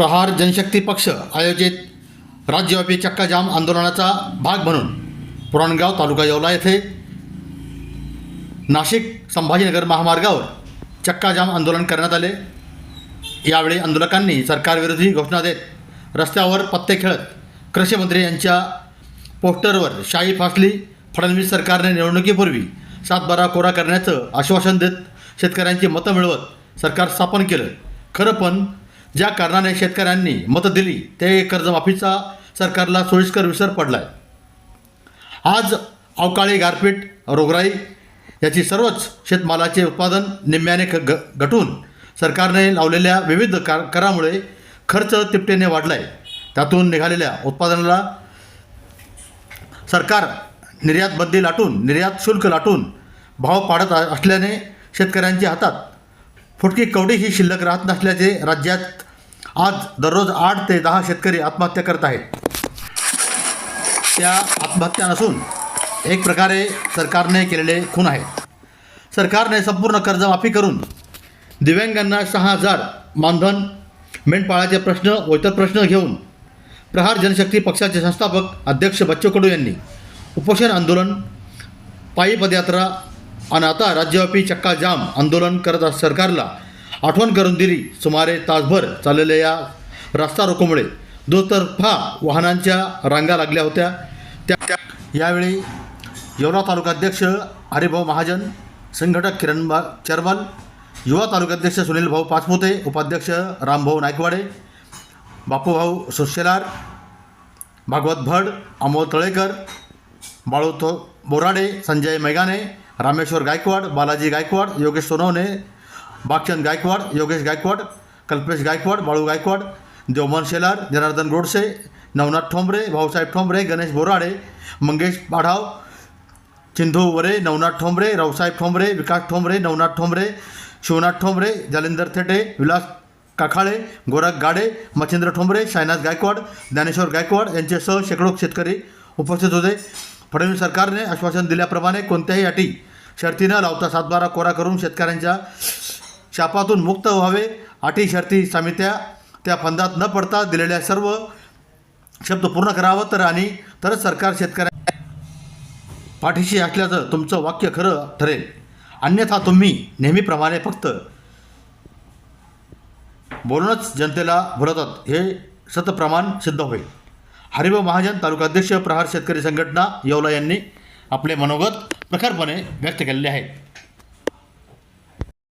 प्रहार जनशक्ती पक्ष आयोजित राज्यव्यापी चक्काजाम आंदोलनाचा भाग म्हणून पुरणगाव तालुका येवला येथे नाशिक संभाजीनगर महामार्गावर चक्काजाम आंदोलन करण्यात आले. यावेळी आंदोलकांनी सरकारविरोधी घोषणा देत रस्त्यावर पत्ते खेळत कृषीमंत्री यांच्या पोस्टरवर शाही फासली. फडणवीस सरकारने निवडणुकीपूर्वी सातबारा कोरा करण्याचं आश्वासन देत शेतकऱ्यांची मतं मिळवत सरकार स्थापन केलं. खरं पण ज्या कारणाने शेतकऱ्यांनी मतं दिली ते कर्जमाफीचा सरकारला सोयीस्कर विसर पडला आहे आज अवकाळी गारपीट रोगराई याची सर्वच शेतमालाचे उत्पादन निम्म्याने ख ग घटून सरकारने लावलेल्या विविध कार करामुळे खर्च तिपटेने वाढला आहे त्यातून निघालेल्या उत्पादनाला सरकार निर्यात बंदी लाटून निर्यात शुल्क लाटून भाव पाडत असल्याने शेतकऱ्यांच्या हातात फुटकी कवडी ही शिल्लक राहत नसल्याचे राज्यात आज दररोज आठ ते दहा शेतकरी आत्महत्या करत आहेत. त्या आत्महत्या नसून एक प्रकारे सरकारने केलेले खून आहेत. सरकारने संपूर्ण कर्जमाफी करून दिव्यांगांना सहा हजार मानधन मेंढपाळाचे प्रश्न व इतर प्रश्न घेऊन प्रहार जनशक्ती पक्षाचे संस्थापक अध्यक्ष बच्चू कडू यांनी उपोषण आंदोलन पायी पदयात्रा आणि आता राज्यव्यापी चक्का जाम आंदोलन करत सरकारला आठवण करून दिली. सुमारे तासभर चाललेल्या या रस्ता रोकोमुळे दुतर्फा वाहनांच्या रांगा लागल्या होत्या. त्या त्या- यावेळी येवला तालुकाध्यक्ष हरिभाऊ महाजन संघटक किरण बा चरमल युवा तालुकाध्यक्ष सुनील भाऊ पाचपुते उपाध्यक्ष रामभाऊ नायकवाडे बापूभाऊ सुशेलार भागवत भड अमोल तळेकर बाळू तो बोराडे संजय मैगाने रामेश्वर गायकवाड बालाजी गायकवाड योगेश सोनवणे भागचंद गायकवाड योगेश गायकवाड कल्पेश गायकवाड बाळू गायकवाड देवमान शेलार जनार्दन गोडसे नवनाथ ठोंबरे भाऊसाहेब ठोंबरे गणेश बोराडे मंगेश पाढाव चिंधू वरे नवनाथ ठोंबरे रावसाहेब ठोंबरे विकास ठोंबरे नवनाथ ठोंबरे शिवनाथ ठोंबरे जालिंदर थेटे विलास काखाळे गोरख गाडे मच्छिंद्र ठोंबरे सायनाथ गायकवाड ज्ञानेश्वर गायकवाड यांच्यासह शेकडो शेतकरी उपस्थित होते. फडणवीस सरकारने आश्वासन दिल्याप्रमाणे कोणत्याही अटी शर्ती न लावता सातबारा कोरा करून शेतकऱ्यांच्या शापातून मुक्त व्हावे अटी शर्ती समित्या त्या फंदात न पडता दिलेल्या सर्व शब्द पूर्ण करावं तर आणि तरच सरकार शेतकऱ्या पाठीशी असल्याचं तुमचं वाक्य खरं ठरेल. अन्यथा तुम्ही नेहमीप्रमाणे फक्त बोलूनच जनतेला भुलतात. हे सतप्रमाण सिद्ध होईल. हरिभाऊ महाजन तालुकाध्यक्ष प्रहार शेतकरी संघटना येवला यांनी आपले मनोगत प्रखरपणे व्यक्त केलेले आहेत.